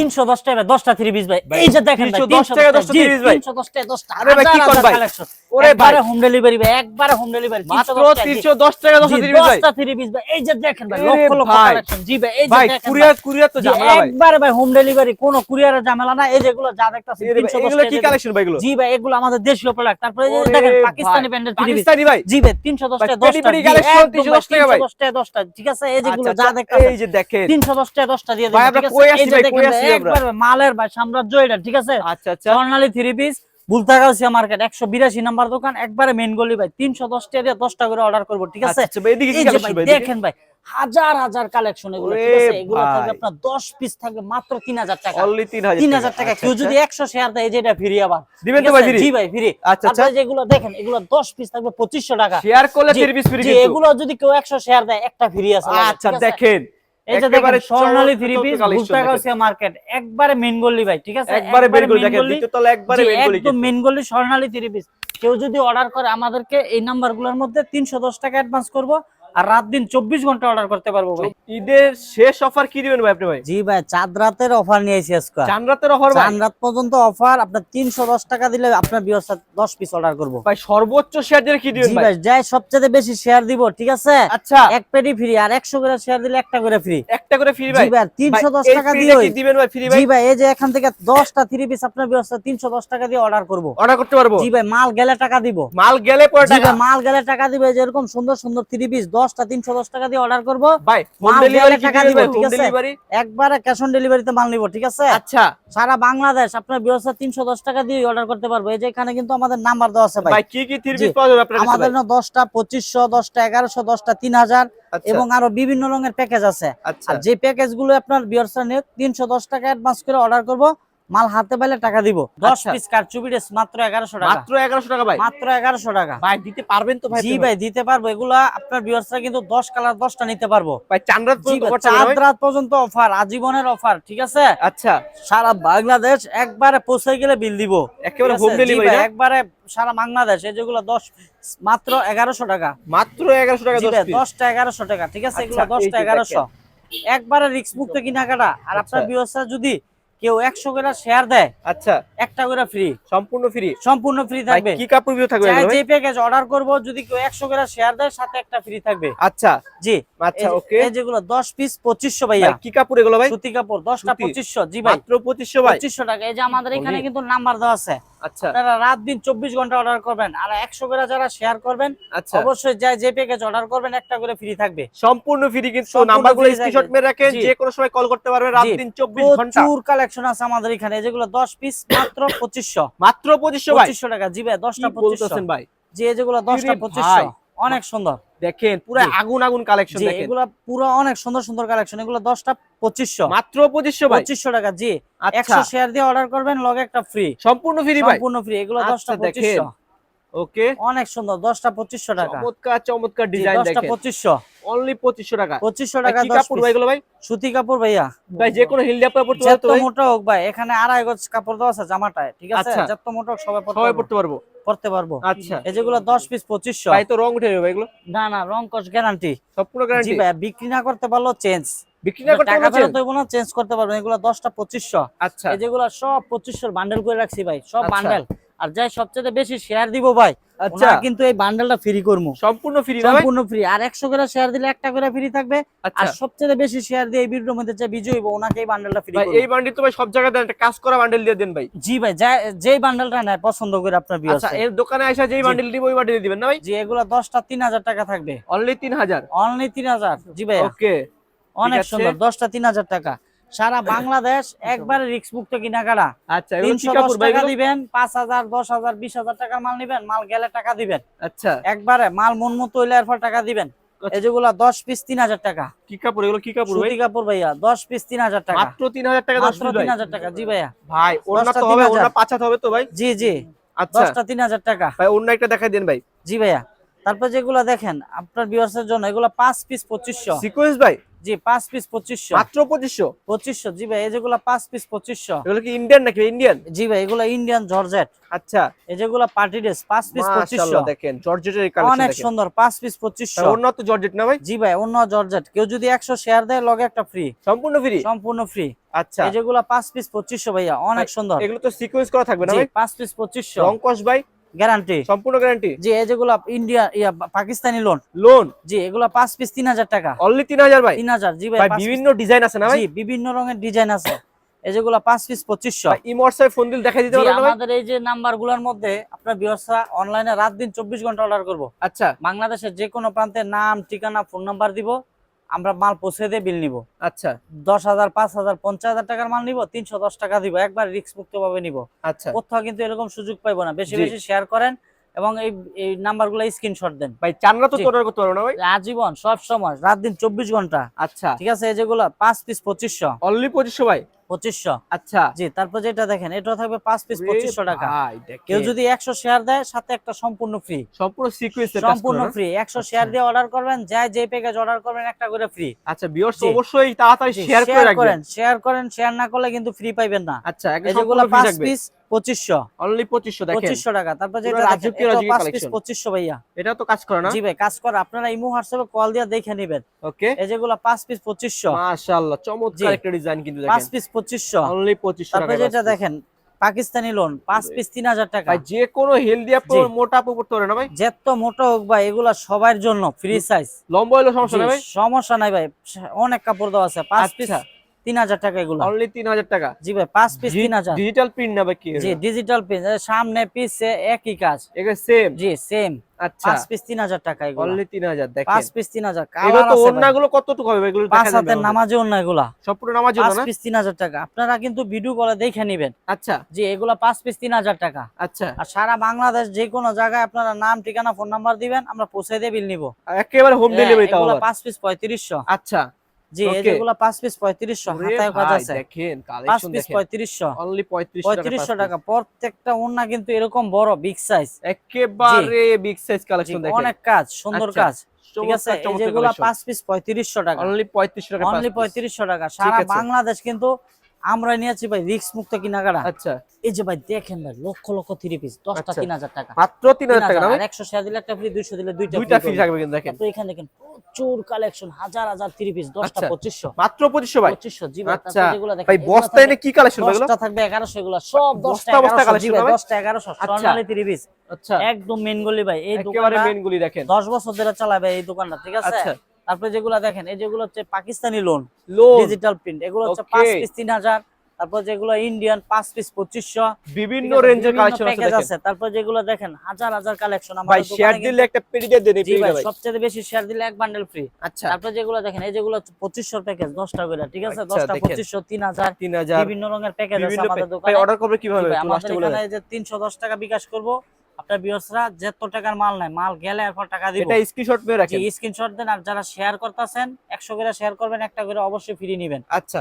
তিনশো দশ টাকা দশটা থ্রি পিস ভাই। ভাই, এই যে দেখেন 310 টাকা 10টা three piece ভাই। তিনশো দশ টাকা দশটা আরে ভাই, কি কর ভাই? ওরে ভাই। হোম ডেলিভারি ভাই একবারে হোম ডেলিভারি মাত্র 310 টাকা 10 থ্রি পিস ভাই। দশটা থ্রি পিস ভাই। এই যে দেখেন ভাই লক্ষ লক্ষ কালেকশন জি ভাই এই যে দেখেন কুরিয়ার কুরিয়ার তো ঝামেলা ভাই। একবারে ভাই হোম ডেলিভারি কোনো কুরিয়ারের ঝামেলা না এই যেগুলো যা দেখতাছেন এরে ভাই, 310 কি কালেকশন ভাই এগুলো? জি ভাই এগুলো আমাদের দেশীয় প্রোডাক্ট তারপরে এই যে দেখেন পাকিস্তানি ব্র্যান্ডের থ্রি পিস পাকিস্তানি ভাই। জি ভাই 310 ভাই, টাকা পেরি 10টা পেরি জি, collection একদম 310 টাকা ভাই। 310 টাকা 10টা ঠিক আছে এই যেগুলো আচ্ছা, যা আচ্ছা, দেখতাছেন এই যে দেখেন। 310 টাকা 10টা দিয়ে ভাই, কই ভাই, কই? একবার মালের ভাই সাম্রাজ্য এটা ঠিক আছে? আচ্ছা আচ্ছা। স্বর্ণালী থ্রি পিস বুলতাগাউসিয়া মার্কেট 182 নাম্বার দোকান একবারে মেইন গলি ভাই 310 টাকা দিয়ে 10টা করে অর্ডার করব ঠিক আছে? আচ্ছা, আচ্ছা, ভাই, এদিকে কি এই যে কালেকশন ভাই ভাই দেখেন ভাই হাজার হাজার কালেকশন এগুলো ঠিক ওরে আছে এগুলো থাকবে আপনার 10 পিস থাকবে মাত্র 3000 টাকা। অনলি 3000 3000 টাকা কেউ যদি 100 শেয়ার দেয় এই যে এটা ফ্রি আবার। দিবেন তো ভাই জি ভাই ফ্রি আচ্ছা, আচ্ছা। যেগুলো দেখেন এগুলো 10 পিস থাকবে 2500 টাকা। শেয়ার করলে জি, 3 পিস ফ্রি জি, কিন্তু। এগুলো যদি কেউ 100 শেয়ার দেয় একটা ফ্রি আছে। আচ্ছা দেখেন। এই দেখেন স্বর্ণালী থ্রি পিস বুলতাগাউসিয়া মার্কেট একবারে মেনগলি ভাই ঠিক আছে? একবারে বের দেখেন দ্বিতীয় তলা একবারে জি, একদম মেনগলি স্বর্ণালী থ্রি পিস কেউ যদি অর্ডার করে আমাদেরকে এই নাম্বারগুলোর মধ্যে 310 টাকা অ্যাডভান্স করব। আর রাত দিন 24 ঘণ্টা অর্ডার করতে পারব ভাই। ঈদের শেষ অফার কি দিবেন ভাই আপনি ভাই? জি ভাই চাঁদ রাতের অফার নিয়েছি আজকে। চান রাতের অফার ভাই? চাঁদ রাত পর্যন্ত অফার আপনার 310 টাকা দিলে আপনার বিয়সা 10 পিস অর্ডার করব। ভাই সর্বোচ্চ শেয়ার দিলে কি দিবেন ভাই? ভাই যাই সবচেয়ে বেশি শেয়ার দিব ঠিক আছে? আচ্ছা। এক পেটি ফ্রি আর 100 করে শেয়ার দিলে একটা করে ফ্রি একটা করে ফ্রি ভাই? তিনশো 310 ভাই, এই টাকা দিয়ে দিবেন ভাই ফ্রি ভাই? জি ভাই এই যে এখান থেকে 10টা থ্রি পিস আপনার ব্যবস্থা 310 টাকা দিয়ে অর্ডার করব। অর্ডার করতে পারব? জি ভাই মাল গেলে টাকা দিব। মাল গেলে মাল গেলে টাকা দিবে যেরকম সুন্দর সুন্দর থ্রি পিস 10টা 310 টাকা দিয়ে অর্ডার করব। একবারে ক্যাশ অন ডেলিভারিতে মাল নিব ঠিক আছে? আচ্ছা। সারা বাংলাদেশ আপনার ব্যবস্থা 310 টাকা দিয়ে অর্ডার করতে পারব। এই যে এখানে কিন্তু আমাদের নাম্বার দেওয়া আছে ভাই। কি কি আমাদের ভাই? না 10টা 2500 10টা 1100 10টা 3000 আচ্ছা। এবং আরও বিভিন্ন রঙের প্যাকেজ আছে। আচ্ছা। আর যে প্যাকেজগুলো আপনার বিয়ারসা নিয়ে 310 টাকা অ্যাডভান্স করে অর্ডার করব। মাল হাতে পাইলে টাকা দিব। 10 আচ্ছা। পিস কারচুপিডেস মাত্র 1100 টাকা। মাত্র 1100 টাকা ভাই। মাত্র 1100 টাকা। ভাই দিতে পারবেন তো ভাই জি ভাই দিতে পারব। এগুলা আপনার ভিউয়ার্সরা কিন্তু 10 কালার 10টা নিতে পারব। ভাই চাঁদ রাত পর্যন্ত অফার আজীবনের অফার ঠিক আছে? আচ্ছা। সারা বাংলাদেশ একবারে পৌঁছে গেলে বিল দিব। একেবারে হোম ডেলিভারি একবারে সারা বাংলাদেশ এই যেগুলো 10 মাত্র এগারোশো টাকা। মাত্র 1100 টাকা জি 10 ভাই, পিস 10টা 1100 টাকা ঠিক আছে? এগুলো দশটা 10টা এই যে 1100 একবারে রিস্ক মুক্ত কেনাকাটা। আর আপনার আচ্ছা। ভিউয়ার্সরা যদি কেউ 100 করে শেয়ার দেয় আচ্ছা। একটা করে ফ্রি সম্পূর্ণ ফ্রি সম্পূর্ণ ফ্রি থাকবে। কি কাপড় ভিউ থাকবে যে প্যাকেজ অর্ডার করব যদি কেউ 100 করে শেয়ার দেয় সাথে একটা ফ্রি থাকবে। আচ্ছা। জি। আচ্ছা ওকে যেগুলো 10 পিস পঁচিশশো ভাইয়া। কি কাপড় এগুলো ভাই? সুতি কাপড় দশটা পঁচিশশো। জি ভাই। মাত্র 2500 ভাই। 2500 টাকা। এই যে আমাদের এখানে কিন্তু নাম্বার দেওয়া আছে। আচ্ছা। আপনারা রাত দিন 24 ঘণ্টা অর্ডার করবেন আর 100 করে যারা শেয়ার করবেন আচ্ছা। অবশ্যই যাই যে প্যাকেজ অর্ডার করবেন একটা করে ফ্রি থাকবে। সম্পূর্ণ ফ্রি কিন্তু নাম্বারগুলো স্ক্রিনশট মেরে রাখেন যে কোনো সময় কল করতে পারবেন রাত দিন 24 ঘণ্টা। প্রচুর কালেকশন আছে আমাদের এখানে যেগুলো 10 পিস মাত্র পঁচিশশো। মাত্র পঁচিশশো পঁচিশশো টাকা জি ভাই দশটা পঁচিশ ভাই? যে যেগুলো 10টা ভাই। 2500 অনেক সুন্দর। দেখেন পুরো আগুন আগুন কালেকশন দেখেন। এগুলো পুরো অনেক সুন্দর সুন্দর কালেকশন এগুলো 10টা 2500 মাত্র 2500 ভাই। 2500 টাকা জি। আচ্ছা। 100 শেয়ার দিয়ে অর্ডার করবেন লগে একটা ফ্রি সম্পূর্ণ ফ্রি ভাই। সম্পূর্ণ ফ্রি এগুলো আচ্ছা, 10টা দেখেন। 2500 ওকে। অনেক সুন্দর 10টা 2500 টাকা। চমৎকার চমৎকার ডিজাইন 10টা দেখেন। 2500 অনলি 2500 টাকা। 2500 টাকা কি 10 কাপড় ভাই এগুলো ভাই? সুতি কাপড় ভাইয়া। ভাই যে কোনো হিল ডাপ্পা পড়তে পারতো যত মোটা হোক ভাই এখানে আড়াই গজ কাপড় দেওয়া আছে জামাটায় ঠিক আছে? আচ্ছা। যত মোটা হোক সবাই পড়তে পারব। পড়তে পারব। আচ্ছা। এই যেগুলো 10 পিস 2500 ভাই তো রং উঠে যাবে এগুলো? না না রং কস গ্যারান্টি সম্পূর্ণ জি গ্যারান্টি ভাই বিক্রি না করতে পারল চেঞ্জ বিক্রি না করতে টাকা ফেরত হইব না চেঞ্জ করতে পারবেন। এগুলো 10টা 2500 আচ্ছা। এই যেগুলো সব 2500 বান্ডেল করে রাখছি ভাই সব আচ্ছা। বান্ডেল আর যাই সবচেয়ে বেশি শেয়ার দিব ভাই। আচ্ছা। কিন্তু এই বান্ডেলটা ফ্রি করব সম্পূর্ণ ফ্রি সম্পূর্ণ ফ্রি আর 100 করে শেয়ার দিলে একটা করে ফ্রি থাকবে। আর আচ্ছা সবচেয়ে বেশি শেয়ার দিয়ে এই ভিডিওর মধ্যে যে বিজয় ওনাকে এই বান্ডেলটা ফ্রি এই বান্ডিল তো ভাই সব জায়গায় দেন একটা কাজ করা বান্ডিল দিয়ে দেন ভাই। জি ভাই যা- যেই বান্ডেলটা নেয় পছন্দ করে আপনার বিয়ার আচ্ছা এর দোকানে এসে যেই। বান্ডিল দিব ওই বান্ডিল দিবেন না ভাই? জি এগুলো 10টা 3000 টাকা থাকবে। অনলি 3000 অনলি 3000 জি ভাই ওকে অনেক সুন্দর সুন্দর 10টা 3000 টাকা। সারা বাংলাদেশ একবারে রিস্ক মুক্ত কিনাকাটা। আচ্ছা এগুলো কি 310 কাপড় ভাই টাকা এগুলো? দিবেন 5000 10000 20000 টাকার মাল নিবেন মাল গেলে টাকা দিবেন। আচ্ছা। একবারে মাল মন মতো হইলে এরপর টাকা দিবেন। আচ্ছা। এই যেগুলো 10 পিস 3000 টাকা। কি কাপড়? এগুলো কি কাপড় ভাই? সুতি কাপড় ভাইয়া 10 পিস 3000 টাকা। মাত্র 3000 টাকা 10 মাত্র ভাই? 3000 টাকা জি ভাইয়া। ভাই দশটা তো হবে 3000 পাঁচাত হবে তো ভাই? জি জি। আচ্ছা। 10টা 3000 টাকা। ভাই ওন্না একটা দেখাই দেন ভাই। জি ভাইয়া। তারপর যেগুলো দেখেন আপনার ভিউয়ার্সের জন্য এগুলো 5 পিস 2500 সিকোয়েন্স ভাই। জি পাঁচ পিস পঁচিশশো। মাত্র পঁচিশশো? পঁচিশশো। জি ভাই এই যেগুলো পাঁচ পিস পঁচিশশো। এগুলো কি ইন্ডিয়ান নাকি ইন্ডিয়ান জি ভাই এগুলো ইন্ডিয়ান জর্জেট আচ্ছা। এই যেগুলো পার্টি ড্রেস পাঁচ পিস পঁচিশশো। দেখেন জর্জেটের কালেকশন অনেক সুন্দর পাঁচ পিস পঁচিশশো। তো জর্জেট না ভাই? জি ভাই অন্য জর্জেট কেউ যদি একশো শেয়ার দেয় লগে একটা ফ্রি সম্পূর্ণ ফ্রি সম্পূর্ণ ফ্রি আচ্ছা। এই যেগুলো পাঁচ পিস পঁচিশশো ভাইয়া অনেক সুন্দর। এগুলো তো সিকোয়েন্স করা থাকবে না ভাই? পাঁচ পিস পঁচিশশো। রং ভাই? গ্যারান্টি সম্পূর্ণ গ্যারান্টি জি এই যেগুলো ইন্ডিয়া ইয়া পাকিস্তানি লোন লোন জি এগুলো পিস তিন হাজার টাকা। অনলি তিন হাজার ভাই? তিন হাজার জি ভাই বিভিন্ন ডিজাইন আছে না ভাই? জি বিভিন্ন রঙের ডিজাইন আছে। এই যেগুলো পাঁচ পিস পঁচিশশো। ভাই ইমর্সাই ফোন দিল দেখাই দিতে পারবেন আমাদের এই যে মধ্যে আপনার অনলাইনে রাত দিন চব্বিশ ঘণ্টা অর্ডার করব। আচ্ছা। বাংলাদেশের যে কোনো প্রান্তে নাম ঠিকানা ফোন নাম্বার দিব। আমরা মাল পৌঁছে দিয়ে বিল নিব। আচ্ছা। দশ হাজার পাঁচ হাজার পঞ্চাশ হাজার টাকার মাল নিব তিনশো দশ টাকা দিব। একবার রিক্স মুক্ত ভাবে নিব। আচ্ছা। কোথাও কিন্তু এরকম সুযোগ পাইবো না। বেশি বেশি শেয়ার করেন এবং এই এই নাম্বারগুলো স্ক্রিনশট দেন। ভাই চানরা তো। অর্ডার করতে পারব না ভাই? আজীবন সব সময় রাত দিন চব্বিশ ঘণ্টা। আচ্ছা। ঠিক আছে এই যেগুলো পাঁচ পিস পঁচিশশো। অনলি পঁচিশশো ভাই? পঁচিশশো। আচ্ছা। জি তারপর যেটা দেখেন এটা থাকবে পাঁচ পিস পঁচিশশো টাকা। ভাই দেখেন। কেউ যদি একশো শেয়ার দেয় সাথে একটা সম্পূর্ণ ফ্রি সম্পূর্ণ সিকোয়েন্স সম্পূর্ণ ফ্রি একশো শেয়ার দিয়ে অর্ডার করবেন যাই যে প্যাকেজ অর্ডার করবেন একটা করে ফ্রি আচ্ছা ভিউয়ার্স। অবশ্যই তাড়াতাড়ি শেয়ার করে রাখবেন। শেয়ার করেন শেয়ার না করলে কিন্তু ফ্রি পাইবেন না। আচ্ছা এই যেগুলো সম্পূর্ণ ফ্রি পাঁচ থাকবে। পিস পঁচিশশো। অনলি পঁচিশশো পঁচিশশো টাকা। তারপর যেটা। পঁচিশশো ভাইয়া। তো কাজ করে না? জি ভাই কাজ করে। আপনারা ইমো হোয়াটসঅ্যাপে কল দিয়ে দেখে নেবেন। ওকে। এই যেগুলো পাঁচ পিস পঁচিশশো। মাশাআল্লাহ চমৎকার একটা ডিজাইন কিন্তু পাঁচ পিস পঁচিশশো। অনলি পঁচিশশো তারপর যেটা দেখেন পাকিস্তানি লোন পাঁচ পিস তিন হাজার টাকা। যে কোনো হেলদি মোটা আপু করতে পারে না ভাই? যেত মোটো হোক ভাই এগুলা সবার জন্য ফ্রি সাইজ লম্বা হলে সমস্যা না ভাই? সমস্যা নাই ভাই। অনেক কাপড় দেওয়া আছে পাঁচ পিস আচ্ছা। তিন হাজার টাকা এগুলো। অনলি টাকা? জি ভাই পিস ডিজিটাল প্রিন্ট না ভাই কি জি ডিজিটাল সামনে পিছে একই কাজ। সেম জি সেম আচ্ছা। পিস টাকা এগুলো। অনলি দেখেন। পিস কালার তো কতটুকু হবে এগুলো দেখা নামাজে পিস আপনারা কিন্তু ভিডিও করে দেখে নিবেন। আচ্ছা। জি এগুলা পাঁচ পিস তিন হাজার টাকা। আচ্ছা। আর সারা বাংলাদেশ যে কোনো জায়গায় আপনারা নাম ঠিকানা ফোন নাম্বার দিবেন আমরা পৌঁছে দিয়ে বিল নিব। একেবারে হোম ডেলিভারি পিস পঁয়ত্রিশশো। আচ্ছা। জি. যেগুলা পাঁচ পিস পঁয়ত্রিশশো ওরে হাতায় কাজ আছে দেখেন কালেকশন দেখেন 5 পিস দেখেন। পঁয়ত্রিশশো। অনলি 3500 টাকা প্রত্যেকটা ওন্না কিন্তু এরকম বড় বিগ সাইজ একেবারে বিগ সাইজ কালেকশন দেখেন। অনেক কাজ সুন্দর আচ্ছা, কাজ। ঠিক আছে? যেগুলো পাঁচ পিস পঁয়ত্রিশশো টাকা। অনলি 3500 টাকা অনলি পঁয়ত্রিশশো টাকা। সারা বাংলাদেশ কিন্তু আমরা নিয়েছি ভাই রিক্স মুক্ত কিনাকাটা। আচ্ছা। এই যে ভাই দেখেন ভাই লক্ষ লক্ষ থ্রি পিস দশটা আচ্ছা। তিন হাজার টাকা। মাত্র 3000 টাকা একশো শেয়ার দিলে একটা ফ্রি দুইশো দিলে দুইটা দুইটা ফ্রি থাকবে কিন্তু দেখেন। তারপরে এখানে দেখেন প্রচুর কালেকশন হাজার হাজার থ্রি পিস দশটা আচ্ছা। পঁচিশশো। মাত্র 2500 ভাই? পঁচিশশো জি আচ্ছা। দেখেন ভাই বস্তা থাকবে- এনে কি কালেকশন দশটা থাকবে এগারোশো এগুলো সব দশটা বস্তা? দশটা এগারোশো। স্বর্ণালী থ্রি পিস আচ্ছা। একদম মেন গলি ভাই এই দোকানটা মেন গুলি দেখেন। দশ বছর ধরে চালাবে এই দোকানটা ঠিক আছে? তারপরে যেগুলো দেখেন এই যেগুলো হচ্ছে পাকিস্তানি লোন ডিজিটাল প্রিন্ট এগুলো হচ্ছে পাঁচ পিস তিন হাজার তারপর যেগুলো ইন্ডিয়ান পাঁচ পিস পঁচিশশো। বিভিন্ন রেঞ্জের কালেকশন আছে তারপর যেগুলো দেখেন হাজার হাজার কালেকশন ভাই শেয়ার দিলে একটা পেডি দিয়ে দেন ভাই সবচেয়ে বেশি শেয়ার দিলে এক বান্ডেল ফ্রি আচ্ছা। তারপর যেগুলো দেখেন এই যেগুলো পঁচিশশো প্যাকেজ দশটা করে ঠিক আছে? আচ্ছা, দশটা দেখেন। পঁচিশশো তিন হাজার 3000 বিভিন্ন রঙের প্যাকেজ আছে আমাদের ভাই অর্ডার করবে কীভাবে? আমাদের এখানে এই যে তিনশো দশ টাকা বিকাশ করব আপনার বিয়সরা যেত টাকার মাল নাই মাল গেলে এরপর টাকা দিব। এটা স্ক্রিনশট মেরে রাখেন। স্ক্রিনশট দেন আর যারা শেয়ার করতেছেন একশো করে শেয়ার করবেন একটা করে অবশ্যই ফ্রি নেবেন। আচ্ছা।